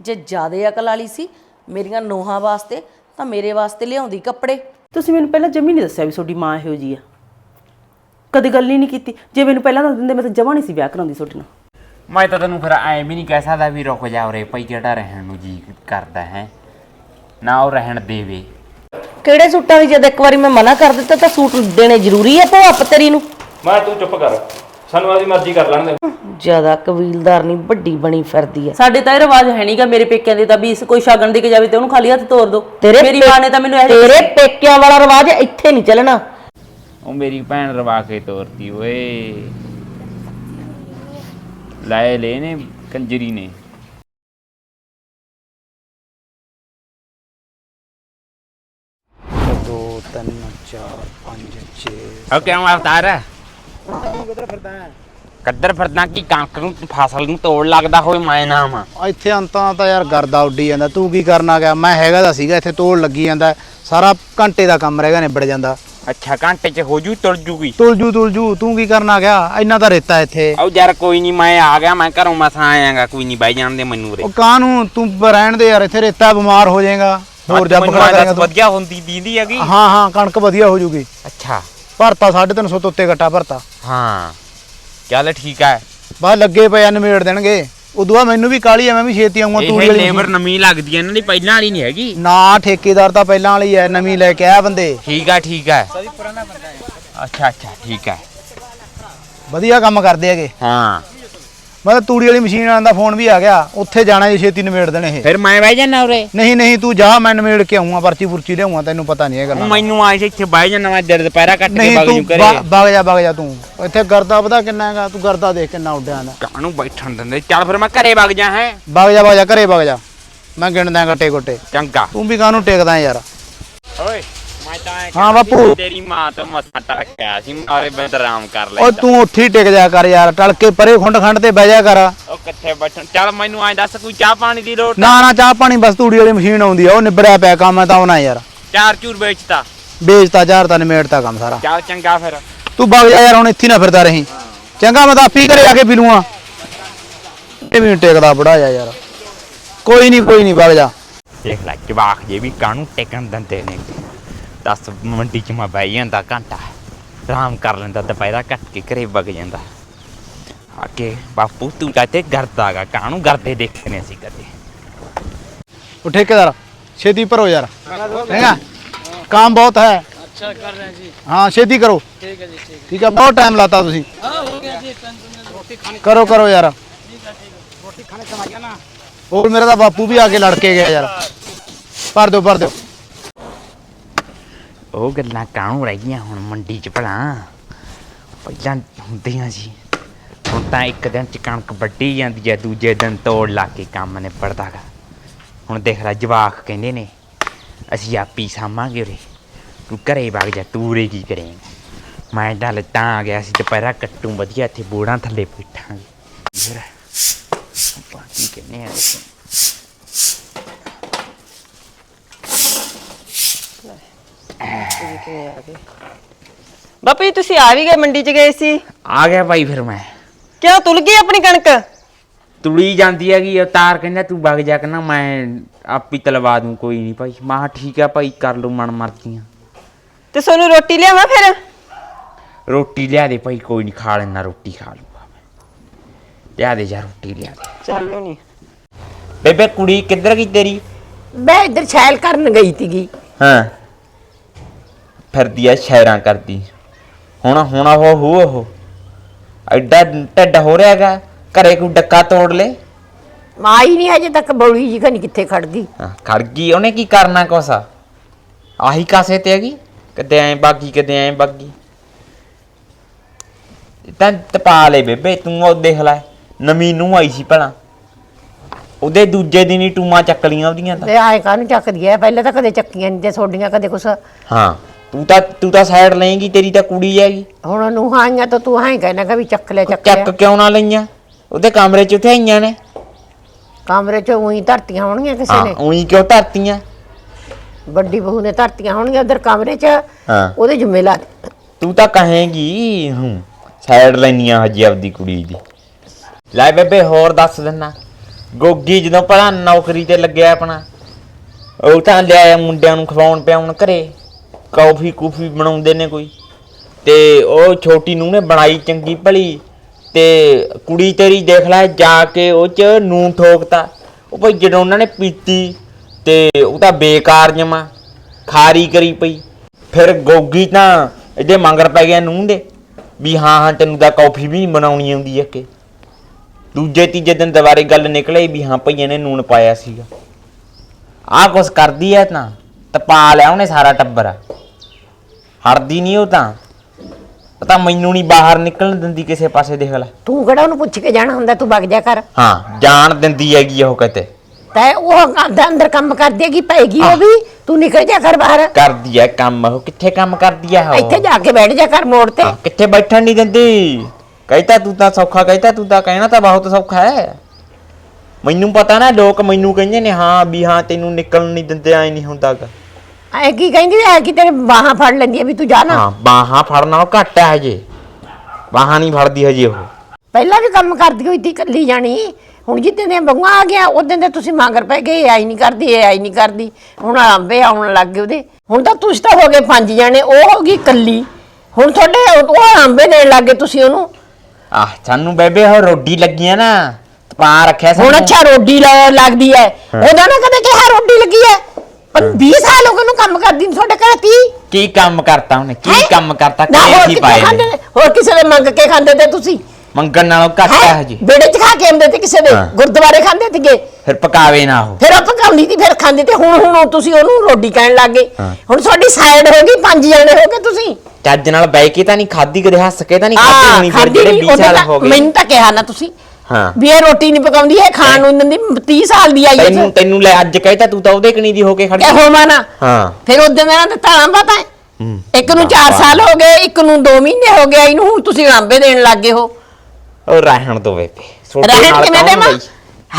ਜੇ ਜ਼ਿਆਦੇ ਅਕਲ ਵਾਲੀ ਸੀ ਮੇਰੀਆਂ ਨੋਹਾਂ ਵਾਸਤੇ ਤਾਂ ਮੇਰੇ ਵਾਸਤੇ ਲਿਆਉਂਦੀ ਕੱਪੜੇ। ਤੁਸੀਂ ਮੈਨੂੰ ਪਹਿਲਾਂ ਜਮੀ ਨਹੀਂ ਦੱਸਿਆ ਵੀ ਤੁਹਾਡੀ ਮਾਂ ਇਹੋ ਜੀ ਆ। ਕਦੇ ਗੱਲ ਹੀ ਨਹੀਂ ਕੀਤੀ। ਜੇ ਮੈਨੂੰ ਪਹਿਲਾਂ ਦੱਸ ਦਿੰਦੇ ਮੈਂ ਤਾਂ ਜਮਾ ਨਹੀਂ ਸੀ ਵਿਆਹ ਕਰਾਉਂਦੀ ਤੁਹਾਡੇ ਨਾਲ। ਮੈਂ ਤਾਂ ਤੈਨੂੰ ਫਿਰ ਐਂ ਵੀ ਨਹੀਂ ਕਹਿ ਸਕਦਾ ਵੀ ਰੁਕ ਜਾ ਉਰੇ ਭਾਈ ਜਿਹੜਾ ਰਹਿਣ ਨੂੰ ਜੀ ਕਰਦਾ ਹੈ। ਨਾ ਉਹ ਰਹਿਣ ਦੇਵੇ। ਕਿਹੜੇ ਸੂਟਾਂ ਦੀ ਜਦ ਇੱਕ ਵਾਰੀ ਮੈਂ ਮਨਾ ਕਰ ਦਿੱਤਾ ਤਾਂ ਸੂਟ ਦੇਣੇ ਜ਼ਰੂਰੀ ਹੈ ਭੋ ਤੇਰੀ ਨੂੰ? ਮੈਂ ਤੂੰ ਚੁੱਪ ਕਰ। ਸਾਨੂੰ ਆਦੀ ਮਰਜ਼ੀ ਕਰ ਲੈਣ ਦੇ। ਜ਼ਿਆਦਾ ਕਬੀਲਦਾਰ ਨਹੀਂ ਵੱਡੀ ਬਣੀ ਫਿਰਦੀ ਹੈ ਸਾਡੇ ਤਾਂ ਇਹ ਰਿਵਾਜ ਹੈ ਨਹੀਂਗਾ ਮੇਰੇ ਪੇਕਿਆਂ ਦੇ ਤਾਂ ਵੀ ਇਸ ਕੋਈ ਸ਼ਗਨ ਦੇ ਕੇ ਜਾਵੇ ਤੇ ਉਹਨੂੰ ਖਾਲੀ ਹੱਥ ਤੋਰ ਦੋ। ਤੇਰੇ ਮੇਰੀ ਮਾਂ ਨੇ ਤਾਂ ਮੈਨੂੰ ਇਹ ਤੇਰੇ ਪੇਕਿਆਂ ਵਾਲਾ ਰਿਵਾਜ ਇੱਥੇ ਨਹੀਂ ਚੱਲਣਾ। ਉਹ ਮੇਰੀ ਭੈਣ ਰਵਾ ਕੇ ਤੋਰਤੀ ਓਏ। ਲਾਏ ਲੈ ਨੇ ਕੰਜਰੀ ਨੇ। ਦੋ ਤਿੰਨ ਚਾਰ ਪੰਜ ਛੇ ਉਹ ਕਿਉਂ ਅਵਤਾਰ ਕੱਦਰ ਫਿਰਦਾ ਕੀ ਕਣਕ ਨੂੰ ਫਸਲ ਨੂੰ ਤੋੜ ਲੱਗਦਾ ਹੋਵੇ ਮੈਂ ਨਾਮ ਆ। ਇੱਥੇ ਅੰਤਾਂ ਤਾਂ ਯਾਰ ਗਰਦਾ ਉੱਡੀ ਜਾਂਦਾ ਤੂੰ ਕੀ ਕਰਨਾ ਗਿਆ? ਮੈਂ ਹੈਗਾ ਤਾਂ ਸੀਗਾ ਇੱਥੇ ਤੋੜ ਲੱਗੀ ਜਾਂਦਾ ਸਾਰਾ ਘੰਟੇ ਦਾ ਕੰਮ ਰਹਿ ਗਿਆ ਨਿਬੜ ਜਾਂਦਾ। ਅੱਛਾ ਘੰਟੇ ਚ ਹੋ ਜੂ ਤੁਰ ਜੂਗੀ? ਤੁਲਜੂ ਤੁਲਜੂ ਤੂੰ ਕੀ ਕਰਨਾ ਗਿਆ? ਇੰਨਾ ਤਾਂ ਰੇਤਾ ਇੱਥੇ। ਉਹ ਯਾਰ ਕੋਈ ਨਹੀਂ ਮੈਂ ਆ ਗਿਆ ਮੈਂ ਘਰੋਂ ਮਸਾਂ ਆਇਆਗਾ ਕੋਈ ਨਹੀਂ ਬਾਈ ਜਾਣਦੇ ਮੈਨੂੰ ਉਰੇ। ਉਹ ਕਾਹਨੂੰ? ਤੂੰ ਰਹਿਣ ਦੇ ਯਾਰ ਇੱਥੇ ਰੇਤਾ ਬਿਮਾਰ ਹੋ ਜਾਏਗਾ। ਹੋਰ ਜੱਬ ਖੜਾ ਕਰੇਗਾ ਤੂੰ। ਵਧੀਆ ਹੁੰਦੀ ਦੀਦੀ ਹੈਗੀ? ਹਾਂ ਹਾਂ ਕਣਕ ਵਧੀਆ ਹੋ ਜੂਗੀ। ਅੱਛਾ। ਭਰਤਾ 350 ਤੋਂ ਉੱਤੇ ਘਟਾ ਭਰਤਾ। ਹਾਂ। ਚੱਲ ਠੀਕ ਹੈ ਬਸ ਲੱਗੇ ਪਏ ਆ ਨਿਮੇੜ ਦੇਣਗੇ। ਉਦੋਂ ਬਾਅਦ ਮੈਨੂੰ ਵੀ ਕਾਲੀ ਆ ਮੈਂ ਵੀ ਛੇਤੀ ਆਉਂਗਾ ਤੂੜੀ ਇਹ ਵਾਲੀ ਲੇਬਰ ਨਵੀਂ ਲੱਗਦੀ ਹੈ ਇਹਨਾਂ ਦੀ ਪਹਿਲਾਂ ਵਾਲੀ ਨਹੀਂ ਹੈਗੀ। ਨਾ ਠੇਕੇਦਾਰ ਤਾਂ ਪਹਿਲਾਂ ਵਾਲੀ ਐ ਨਵੀਂ ਲੈ ਕੇ ਆਇਆ ਬੰਦੇ। ਠੀਕ ਹੈ ਠੀਕ ਹੈ ਅੱਛਾ ਅੱਛਾ ਠੀਕ ਹੈ ਵਧੀਆ ਕੰਮ ਕਰਦੇ ਹੈਗੇ। ਹਾਂ। ਮੈਂ ਤਾਂ ਤੂੜੀ ਵਾਲੀ ਮਸ਼ੀਨ ਵਾਲਿਆਂ ਦਾ ਫੋਨ ਵੀ ਆ ਗਿਆ ਉੱਥੇ ਜਾਣਾ ਜੇ ਛੇਤੀ ਨਿਮੇੜ ਦੇਣੇ ਇਹ। ਫਿਰ ਮੈਂ ਬਹਿ ਜਾਣਾ ਉਰੇ। ਨਹੀਂ ਨਹੀਂ ਤੂੰ ਜਾ ਮੈਂ ਨਿਮੇੜ ਕੇ ਆਉਂਗਾ ਪਰਚੀ ਪੁਰਚੀ ਲਿਆਉਂਗਾ ਤੈਨੂੰ ਪਤਾ ਨਹੀਂ ਇਹ ਗੱਲਾਂ ਮੈਨੂੰ ਆਏ ਸੀ ਇੱਥੇ ਬਹਿ ਜਾਣਾ ਮੈਂ ਦਿਲ ਦੁਪਹਿਰਾ ਕੱਟ ਕੇ ਨਹੀਂ ਤੂੰ ਜੂ ਕਰੇ ਬ- ਵਗ ਜਾ ਵਗ ਜਾ ਤੂੰ। ਇੱਥੇ ਗਰਦਾ ਪਤਾ ਕਿੰਨਾ ਹੈਗਾ ਤੂੰ ਗਰਦਾ ਦੇਖ ਕਿੰਨਾ ਉੱਡਿਆ ਦਾ ਕਾਹਨੂੰ ਬੈਠਣ ਦਿੰਦੇ? ਚੱਲ ਫਿਰ ਮੈਂ ਘਰੇ ਵਗ ਜਾ ਹੈ। ਵਗ ਜਾ ਵਗ ਜਾ ਘਰੇ ਵਗ ਜਾ। ਮੈਂ ਗਿਣਦਾ ਗੱਟੇ ਗੋਟੇ ਚੰਗਾ। ਤੂੰ ਵੀ ਕਾਹਨੂੰ ਟੇਕਦਾ ਯਾਰ? ਓਏ। ਮੈਂ ਤਾਂ ਐਂ ਹਾਂ ਕਹਿੰਦਾ ਬਾਪੂ। ਤੇਰੀ ਮਾਂ ਤੋਂ ਮੱਥਾ ਟੱਕਿਆ ਸੀ ਮਾਰੇ ਬੰਦ ਆਰਾਮ ਕਰ ਲੈ ਓ ਤੂੰ ਉੱਠੀ ਟਿਕ ਜਾ ਕਰ ਯਾਰ ਟਲ ਕੇ ਪਰੇ ਖੁੰਡ ਖੰਡ ਤੇ ਬਹਿ ਜਾ ਕਰ। ਉਹ ਕਿੱਥੇ ਬੈਠਣ ਚੱਲ ਮੈਨੂੰ ਐਂ ਦੱਸ ਕੋਈ ਚਾਹ ਪਾਣੀ ਦੀ ਲੋੜ ਨਾ ਨਾ ਚਾਹ ਪਾਣੀ ਬਸ ਤੂੜੀ ਵਾਲੀ ਮਸ਼ੀਨ ਆਉਂਦੀ ਆ ਉਹ ਨਿਬੜਿਆ ਪਿਆ ਕੰਮ ਮੈਂ ਤਾਂ ਆਉਣਾ ਯਾਰ। ਚਾਰ ਚੂਰ ਵੇਚਤਾ। ਵੇਚਤਾ ਚਾਰ ਤਾਂ ਨਿਮੇੜਤਾ ਕੰਮ ਸਾਰਾ। ਚੱਲ ਚੰਗਾ ਫਿਰ। ਤੂੰ ਵਗ ਜਾ ਯਾਰ ਹੁਣ ਇੱਥੇ ਨਾ ਫਿਰਦਾ ਰਹੀਂ। ਚੰਗਾ ਮੈਂ ਤਾਂ ਆਪੀ ਘਰੇ ਆ ਕੇ ਪੀ ਲੂੰਗਾ। ਇਹ ਵੀ ਨੀ ਟੇਕਦਾ ਬੜਾ ਜਾ ਯਾਰ। ਕੋਈ ਨਹੀਂ ਕੋਈ ਨਹੀਂ ਵਗ ਜਾ। ਦੇਖ ਲੈ ਜਵਾਕ ਜੇ ਵੀ ਕਾਹਨੂੰ ਟਿਕਣ ਦਿੰਦੇ ਨੇ। ਦੱਸ ਮੰਡੀ ਚ ਮੈਂ ਬਹਿ ਜਾਂਦਾ ਘੰਟਾ ਆਰਾਮ ਕਰ ਲੈਂਦਾ ਦੁਪਹਿਰਾ ਕੱਟ ਕੇ ਘਰੇ ਵਗ ਜਾਂਦਾ ਆ ਕੇ ਬਾਪੂ ਤੂੰ ਤਾਂ ਤੇ ਗਰਦਾਗਾ ਕਾਹਨੂੰ ਗਰਦੇ ਦੇਖਣੇ ਸੀ ਕਦੇ ਉਹ ਠੇਕੇਦਾਰ ਛੇਤੀ ਭਰੋ ਯਾਰ ਹੈਗਾ काम बहुत है अच्छा कर रहे हैं जी हाँ छेती करो ठीक है जी ठीक है बहुत टाइम लाता ਤੁਸੀਂ करो करो यार रोटी खाने समय गया ना और मेरा ਤਾਂ ਬਾਪੂ ਵੀ ਆ ਕੇ ਲੜ ਕੇ ਗਿਆ ਯਾਰ ਭਰ ਦਿਓ ਭਰ ਦਿਓ ਉਹ ਗੱਲਾਂ ਕਾਹਨੂੰ ਰਹਿ ਗਈਆਂ? ਹੁਣ ਮੰਡੀ ਚ ਭਲਾ। ਪਹਿਲਾਂ ਹੁੰਦੀਆਂ ਸੀ। ਹੁਣ ਤਾਂ ਇੱਕ ਦਿਨ ਚ ਕਣਕ ਵੱਢੀ ਜਾਂਦੀ ਹੈ ਦੂਜੇ ਦਿਨ ਤੋੜ ਲਾ ਕੇ ਕੰਮ ਨਿਬੜਦਾ ਗਾ। ਹੁਣ ਦੇਖ ਲੈ, ਜਵਾਕ ਕਹਿੰਦੇ ਨੇ, ਅਸੀਂ ਆਪੀ ਸਾਂਭਾਂਗੇ ਉਰੇ। ਤੂੰ ਘਰੇ ਵਗ ਜਾ, ਤੂੰ ਉਰੇ ਕੀ ਕਰੇਂਗਾ? ਮੈਂ ਤਾਂ ਲੱਤਾਂ ਆ ਗਿਆ ਸੀ, ਦੁਪਹਿਰਾ ਕੱਟੂ ਵਧੀਆ, ਇੱਥੇ ਬੋੜਾਂ ਥੱਲੇ ਬੈਠਾਂਗੇ। ਫਿਰ ਬਾਕੀ ਕਿੰਨੇ ਆ ਬਾਪੂ ਜੀ ਤੁਸੀਂ ਆ ਵੀ ਗਏ ਮੰਡੀ 'ਚ ਗਏ ਸੀ? ਆ ਗਿਆ ਭਾਈ ਫਿਰ ਮੈਂ। ਕਿਉਂ ਤੁਲ ਗਈ ਆਪਣੀ ਕਣਕ? ਤੁੜੀ ਜਾਂਦੀ ਹੈਗੀ ਅਵਤਾਰ ਕਹਿੰਦਾ ਤੂੰ ਵਗ ਜਾ ਕਹਿੰਦਾ ਮੈਂ ਆਪੀ ਤਲਵਾ ਦੂੰ ਕੋਈ ਨਹੀਂ ਭਾਈ। ਮਾਂ ਠੀਕ ਆ ਭਾਈ ਕਰ ਲਓ ਮਨ ਮਰਜ਼ੀਆਂ ਤੇ ਸੋਨੂੰ ਰੋਟੀ ਲਿਆਵਾਂ ਫਿਰ? ਰੋਟੀ ਲਿਆ ਦੇ ਭਾਈ ਕੋਈ ਨਹੀਂ ਖਾ ਲੈਣਾ ਰੋਟੀ ਖਾ ਲੂਗਾ ਮੈਂ। ਲਿਆ ਦੇ ਜਾ ਰੋਟੀ ਲਿਆ ਦੇ। ਚੱਲੋ ਨਹੀਂ। ਬੇਬੇ ਕੁੜੀ ਕਿੱਧਰ ਗਈ ਤੇਰੀ? ਮੈਂ ਇੱਧਰ ਛੈਲ ਕਰਨ ਗਈ ਸੀਗੀ। ਹਾਂ। ਫਿਰਦੀ ਆ ਸ਼ੈਰਾਂ ਕਰਦੀ। ਹੁਣ ਹੁਣ ਉਹ ਹੂ ਉਹ ਐਡਾ ਢੱਡ ਹੋ ਰਿਹਾ ਹੈਗਾ ਘਰੇ ਕੋਈ ਡੱਕਾ ਤੋੜ ਲੇ। ਮਾਈ ਨਹੀਂ ਹਜੇ ਤੱਕ ਬੌਲੀ ਜੀ ਖਣੀ ਕਿੱਥੇ ਖੜਦੀ? ਹਾਂ, ਖੜ ਗਈ ਉਹਨੇ ਕੀ ਕਰਨਾ ਕੋਸਾ? ਆਹੀ ਕਾਸੇ ਤੇ ਹੈਗੀ? ਕਦੇ ਐ ਬਾਗੀ ਕਦੇ ਐ ਬਾਗੀ। ਤਾਂ ਤਪਾ ਲੈ ਬੇਬੇ ਤੂੰ ਉਹ ਦੇਖ ਲੈ ਨਵੀਂ ਨੂੰ ਆਈ ਸੀ ਭਲਾ। ਉਹਦੇ ਦੂਜੇ ਦਿਨ ਹੀ ਟੂਮਾ ਚੱਕ ਲੀਆਂ ਉਹਦੀਆਂ ਤਾਂ। ਤੇ ਆਏ ਕਾਹਨੂੰ ਚੱਕਦੀ ਐ? ਪਹਿਲਾਂ ਤਾਂ ਕਦੇ ਚੱਕੀਆਂ ਨਹੀਂ ਤੇ ਸੋਡੀਆਂ ਕਦੇ ਕੁਛ। ਹਾਂ। ਤੂੰ ਤਾਂ ਤੂੰ ਤਾਂ ਸਾਈਡ ਲਏਂਗੀ ਤੇਰੀ ਤਾਂ ਕੁੜੀ ਹੈਗੀ। ਹੁਣ ਨੂੰ ਆਈਆਂ ਤਾਂ ਤੂੰ ਹਾਂ ਕਹਿਣਾ ਕਿ ਵੀ ਚੱਕ ਲੈ ਚੱਕ ਚੱਕ ਲੈ। ਕਿਉਂ ਨਾ ਲਈਆਂ? ਉਹਦੇ ਕਮਰੇ 'ਚ ਉੱਥੇ ਆਈਆਂ ਨੇ। ਕਮਰੇ 'ਚ ਉਹੀ ਧਰਤੀਆਂ ਹੋਣਗੀਆਂ ਕਿਸੇ ਹਾਂ ਨੇ? ਉਹੀ ਕਿਉਂ ਧਰਤੀਆਂ? ਵੱਡੀ ਬਹੂ ਨੇ ਧਰਤੀਆਂ ਹੋਣਗੀਆਂ ਉਧਰ ਕਮਰੇ 'ਚ ਹਾਂ। ਉਹਦੇ ਜ਼ਿੰਮੇਵਾਰ ਤੂੰ ਤਾਂ ਕਹੇਂਗੀ ਹੂੰ ਸਾਈਡ ਲੈਣੀਆਂ ਹਜੇ ਆਪਦੀ ਕੁੜੀ ਦੀ। ਲੈ ਬੇਬੇ ਹੋਰ ਦੱਸ ਦਿੰਨਾ। ਗੋਗੀ ਜਦੋਂ ਭਲਾ ਨੌਕਰੀ ਤੇ ਲੱਗਿਆ ਆਪਣਾ ਉਹ ਤਾਂ ਲਿਆਇਆ ਮੁੰਡਿਆਂ ਨੂੰ ਖਵਾਉਣ ਪਿਆਉਣ ਘਰੇ। ਕੌਫੀ ਕੂਫੀ ਬਣਾਉਂਦੇ ਨੇ ਕੋਈ। ਤੇ ਉਹ ਛੋਟੀ ਨੂੰ ਨੇ ਬਣਾਈ ਚੰਗੀ ਭਲੀ, ਤੇ ਕੁੜੀ ਤੇਰੀ ਦੇਖ ਲੈ ਜਾ ਕੇ ਉਹ ਚ ਨੂਨ ਠੋਕਤਾ। ਉਹ ਭਾਈ ਜਦੋਂ ਉਹਨਾਂ ਨੇ ਪੀਤੀ, ਤੇ ਉਹ ਤਾਂ ਬੇਕਾਰ ਜਮਾ, ਖਾਰੀ ਕਰੀ ਪਈ। ਫਿਰ ਗੋਗੀ ਤਾਂ ਇਹਦੇ ਮੰਗਰ ਪੈ ਗਿਆ ਨੂੰ ਦੇ, ਵੀ ਹਾਂ ਹਾਂ, ਤੈਨੂੰ ਤਾਂ ਕੌਫੀ ਵੀ ਬਣਾਉਣੀ ਆਉਂਦੀ ਹੈ ਕਿ ਦੂਜੇ ਤੀਜੇ ਦਿਨ ਦੁਬਾਰੇ ਗੱਲ ਨਿਕਲੇ ਵੀ ਹਾਂ ਭਈਏ ਇਹਨੇ ਨੂਣ ਪਾਇਆ ਸੀਗਾ। ਆਹ ਕੁਛ ਕਰਦੀ ਐ ਤਾਂ, ਤਪਾ ਲਿਆ ਉਹਨੇ ਸਾਰਾ ਟੱਬਰ। ਹੜਦੀ ਨਹੀਂ ਉਹ ਤਾਂ। ਉਹ ਤਾਂ ਮੈਨੂੰ ਨਹੀਂ ਬਾਹਰ ਨਿਕਲਣ ਦਿੰਦੀ ਕਿਸੇ ਪਾਸੇ ਦੇਖ ਲੈ। ਤੂੰ ਕਿਹੜਾ ਉਹਨੂੰ ਪੁੱਛ ਕੇ ਜਾਣਾ ਹੁੰਦਾ? ਤੂੰ ਵਗ ਜਾ ਕਰ ਹਾਂ ਜਾਣ ਦਿੰਦੀ ਹੈਗੀ ਉਹ ਕਿਤੇ। ਤੈ ਉਹ ਅੰਦਰ ਅੰਦਰ ਕੰਮ ਕਰ ਦੇਗੀ ਪੈਗੀ ਉਹ ਵੀ। ਤੂੰ ਨਿਕਲ ਜਾ ਕਰ ਬਾਹਰ। ਕਰਦੀ ਐ ਕੰਮ ਉਹ। ਕਿੱਥੇ ਕੰਮ ਕਰਦੀ ਐ ਉਹ? ਇੱਥੇ ਜਾ ਕੇ ਬੈਠ ਜਾ ਕਰ ਮੋੜ ਤੇ। ਹਾਂ, ਕਿੱਥੇ ਬੈਠਣ ਨਹੀਂ ਦਿੰਦੀ? ਕਹਿਤਾ ਤੂੰ ਤਾਂ ਸੌਖਾ ਕਹਿਤਾ ਤੂੰ ਤਾਂ ਕਹਿਣਾ ਤਾਂ ਬਹੁਤ ਸੌਖਾ ਹੈ ਮੈਨੂੰ ਪਤਾ ਨਾ ਲੋਕ ਮੈਨੂੰ ਕਹਿੰਦੇ ਨੇ ਹਾਂ ਵੀ ਹਾਂ ਤੈਨੂੰ ਨਿਕਲਣ ਨਹੀਂ ਦਿੰਦੇ ਐ ਨਹੀਂ ਹੁੰਦਾਗਾ ਐ ਕੀ ਕਹਿੰਦੀ ਐ ਕਿ ਤੇਰੇ ਬਾਹਾਂ ਫੜ ਲੈਂਦੀ ਐ ਵੀ ਤੂੰ ਜਾ ਨਾ। ਹਾਂ ਬਾਹਾਂ ਫੜਨਾ ਉਹ ਘੱਟ ਹੈ ਹਜੇ। ਬਾਹਾਂ ਨਹੀਂ ਫੜਦੀ ਹਜੇ ਉਹ। ਪਹਿਲਾਂ ਵੀ ਕੰਮ ਕਰਦੀ ਹੋਈ ਤੀ ਕੱਲੀ ਜਾਣੀ। ਹੁਣ ਜਿੱਦਾਂ ਦੀਆਂ ਬਗੂਆਂ ਆ ਗਿਆ ਉਦੋਂ ਦੇ ਤੁਸੀਂ ਮੰਗਰ ਪੈ ਗਏ ਆਈ ਨਹੀਂ ਕਰਦੀ ਇਹ ਆਈ ਨਹੀਂ ਕਰਦੀ। ਹੁਣ ਆਂਬੇ ਆਉਣ ਲੱਗ ਗਏ ਉਹਦੇ। ਹੁਣ ਤਾਂ ਤੁਸੀਂ ਤਾਂ ਹੋ ਗਏ ਪੰਜ ਜਾਣੇ ਉਹ ਹੋ ਗਈ ਕੱਲੀ ਹੁਣ ਤੁਹਾਡੇ ਉਹ ਉਹ ਆਂਬੇ ਦੇਣ ਲੱਗ ਗਏ ਤੁਸੀਂ ਉਹਨੂੰ। ਆਹ ਸਾਨੂੰ ਬੇਬੇ ਉਹ ਰੋਡੀ ਲੱਗੀਆਂ ਨਾ। ਪਾ ਰੱਖਿਆ ਹੁਣ ਸਾਨੂੰ। ਅੱਛਾ ਰੋਡੀ ਲ- ਲੱਗਦੀ ਐ ਉਹਦਾ ਨਾ ਕਦੇ ਕਿਹਾ ਰੋਡੀ ਲੱਗੀ ਐ ਪਰ 20 ਸਾਲ ਹੋ ਗਏ ਨੂੰ ਕੰਮ ਕਰਦੀ ਨੂੰ ਤੁਹਾਡੇ ਘਰ ਤੀ? ਕੀ ਕੰਮ ਕਰਤਾ ਉਹਨੇ? ਕੀ ਹੈਂ? ਕੰਮ ਕਰਤਾ? ਨਾ ਹੋਰ ਕੀ ਪਾਏ ਨੇ? ਹੋਰ ਕਿਸੇ ਦੇ ਮੰਗ ਕੇ ਖਾਂਦੇ ਤੇ ਤੁਸੀਂ? ਮੰਗਣ ਨਾਲੋਂ ਘੱਟ ਹੈ? ਹੈਂ? ਹਜੇ। ਵਿਹੜੇ ਚ ਖਾ ਕੇ ਆਉਂਦੇ ਤੇ ਕਿਸੇ ਦੇ? ਹਾਂ। ਗੁਰਦੁਆਰੇ ਖਾਂਦੇ ਸੀਗੇ? ਫਿਰ ਪਕਾਵੇ ਨਾ ਉਹ। ਫਿਰ ਉਹ ਪਕਾਉਂਦੀ ਤੀ ਫਿਰ ਖਾਂਦੇ ਤੇ ਹੁਣ ਹੁਣ ਤੁਸੀਂ ਉਹਨੂੰ ਰੋਡੀ ਕਹਿਣ ਲੱਗ ਗਏ। ਹਾਂ। ਹੁਣ ਤੁਹਾਡੀ ਸਾਈਡ ਹੋ ਗਈ ਪੰਜ ਜਣੇ ਹੋ ਗਏ ਤੁਸੀਂ। ਚੱਜ ਨਾਲ ਬੈ ਕੇ ਤਾਂ ਨਹੀਂ ਖਾਦੀ ਕਦੇ ਹੱਸ ਕੇ ਤਾਂ ਨਹੀਂ ਖਾਦੀ ਹੋਣੀ ਫਿਰ ਜਿਹੜੇ ਨਹੀਂ 20 ਉਹਦੇ ਸਾਲ ਹੋ ਗਏ। ਮੈਨੂੰ ਤਾਂ ਕਿਹਾ ਨਾ ਤੁਸੀਂ। ਹਾਂ। ਵੀ ਇਹ ਰੋਟੀ ਨਹੀਂ ਪਕਾਉਂਦੀ ਇਹ ਖਾਣ ਨੂੰ ਦਿੰਦੀ 30 ਸਾਲ ਦੀ ਆਈ ਹੈ ਤੈਨੂੰ ਤੈਨੂੰ ਲੈ ਅੱਜ ਕਹਿਤਾ ਤੂੰ ਤਾਂ ਉਹਦੇ ਕਣੀ ਦੀ ਹੋ ਕੇ ਖੜੀ ਇਹ ਹੋਵਾਂ ਨਾ। ਹਾਂ। ਫਿਰ ਉਹਦੇ ਨਾਲ ਤਾਂ ਤਾਲਾਂ ਪਤਾ ਹੈ। ਹੂੰ। ਇੱਕ ਨੂੰ 4 ਸਾਲ ਹੋ ਗਏ ਇੱਕ ਨੂੰ 2 ਮਹੀਨੇ ਹੋ ਗਏ ਇਹਨੂੰ ਹੁਣ ਤੁਸੀਂ ਲਾਂਬੇ ਦੇਣ ਲੱਗੇ ਹੋ। ਉਹ ਰਹਿਣ ਦੋ ਬੇਬੇ। ਛੋਟੇ ਰਹਿਣ ਨਾਲ ਕਿਵੇਂ ਦੇ ਕੌਣ ਮਾਂ ਬਈ?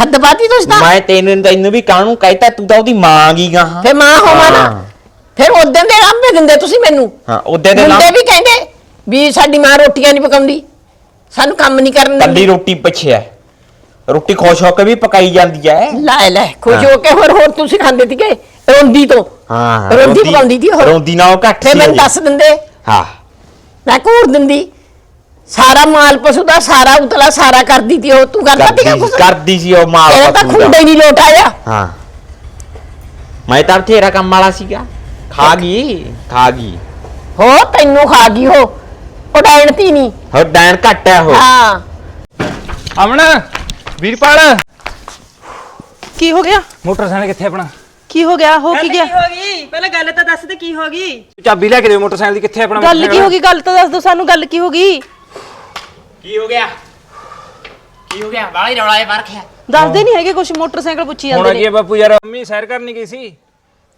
ਹੱਦ ਬਾਤੀ ਤੁਸੀਂ ਤਾਂ। ਮੈਂ ਤੈਨੂੰ ਤੈਨੂੰ ਵੀ ਕਾਹਨੂੰ ਕਹਿਤਾ ਤੂੰ ਤਾਂ ਉਹਦੀ ਮਾਂ ਗਈ ਗਾ। ਫੇ ਮਾਂ ਹੋਵਾਂ ਨਾ। ਫਿਰ ਉਦੋਂ ਦੇ ਲਾਂਬੇ ਦਿੰਦੇ ਤੁਸੀਂ ਮੈਨੂੰ। ਹਾਂ ਉਹਦੇ ਦੇ ਮੁੰਡੇ ਨਾਲ ਵੀ ਕਹਿੰਦੇ ਵੀ ਸਾਡੀ ਮਾਂ ਰੋਟੀਆਂ ਨਹੀਂ ਪਕਾਉਂਦੀ। ਸਾਨੂੰ ਕੰਮ ਨਹੀਂ ਕਰਨ ਕੱਲੀ ਰੋਟੀ ਪਿੱਛੇ ਹੈ ਰੋਟੀ ਖੁਸ਼ ਹੋ ਕੇ ਵੀ ਪਕਾਈ ਜਾਂਦੀ ਹੈ ਲੈ ਲੈ ਖੁਸ਼ ਹੋ ਕੇ ਹੋਰ ਹੋਰ ਤੁਸੀਂ ਖਾਂਦੇ ਸੀਗੇ? ਰੋਂਦੀ ਤੋਂ। ਹਾਂ ਰੋਂਦੀ ਪਕਾਉਂਦੀ ਸੀ ਉਹ ਰੋਂਦੀ ਨਾ ਉਹ ਘੱਟ ਸੀ ਮੈਨੂੰ ਹਜੇ। ਦੱਸ ਦਿੰਦੇ। ਹਾਂ। ਮੈਂ ਘੂਰ ਦਿੰਦੀ। ਸਾਰਾ ਮਾਲ ਪਸ਼ੂ ਦਾ ਸਾਰਾ ਉਤਲਾ ਸਾਰਾ ਕਰਦੀ ਤੀ ਉਹ। ਤੂੰ ਕਰਦਾ ਸੀਗਾ ਕਰਦੀ ਕੁਛ? ਸੀ- ਕਰਦੀ ਸੀ ਉਹ ਮਾਂ ਤੇਰਾ ਤਾਂ ਪਸ਼ੂ ਦਾ। ਖੁੰਡਾ ਨਹੀਂ ਲੋਟ ਆਇਆ। ਹਾਂ। ਮੈਂ ਤਾਂ ਤੇਰਾ ਕੰਮ ਵਾਲਾ ਸੀਗਾ। ਖਾ ਗਈ ਖਾ ਗਈ। ਹੋ ਤੈਨੂੰ ਖਾ ਗਈ ਹੋ ਉਹ ਡਾਇਣਤੀ ਨਹੀਂ। ਹੋਰ ਡੈਣ ਘੱਟ ਹੈ ਉਹ। ਹਾਂ। ਅਮਨ ਵੀਰਪਾਲ। ਕੀ ਹੋ ਗਿਆ? ਮੋਟਰਸਾਈਕਲ ਕਿੱਥੇ ਆਪਣਾ? ਕੀ ਹੋ ਗਿਆ? ਹੋ ਕੀ ਗਿਆ? ਹੋ ਗਈ? ਪਹਿਲਾਂ ਗੱਲ ਤਾਂ ਦੱਸ ਦੇ ਕੀ ਹੋ ਗਈ? ਚਾਬੀ ਲੈ ਕੇ ਦਿਓ ਮੋਟਰਸਾਈਕਲ ਦੀ ਕਿੱਥੇ ਆਪਣਾ ਗੱਲ ਕੀ? ਹੋ ਗਈ? ਗੱਲ ਤਾਂ ਦੱਸ ਦੋ ਸਾਨੂੰ ਗੱਲ ਕੀ ਹੋ ਗਈ? ਕੀ ਹੋ ਗਿਆ? ਕੀ ਹੋ ਗਿਆ? ਬਾਹਰ ਰੌਲਾ ਇਹ ਬਾਹਰ ਖਿਆ ਦੱਸਦੇ ਨਹੀਂ ਹੈਗੇ ਕੁਝ ਮੋਟਰਸਾਈਕਲ ਪੁੱਛੀ ਹੁਣ ਜਾਂਦੇ ਨੇ। ਹੈ ਬਾਪੂ ਯਾਰ ਮੰਮੀ ਸੈਰ ਕਰਨੀ ਗਈ ਸੀ।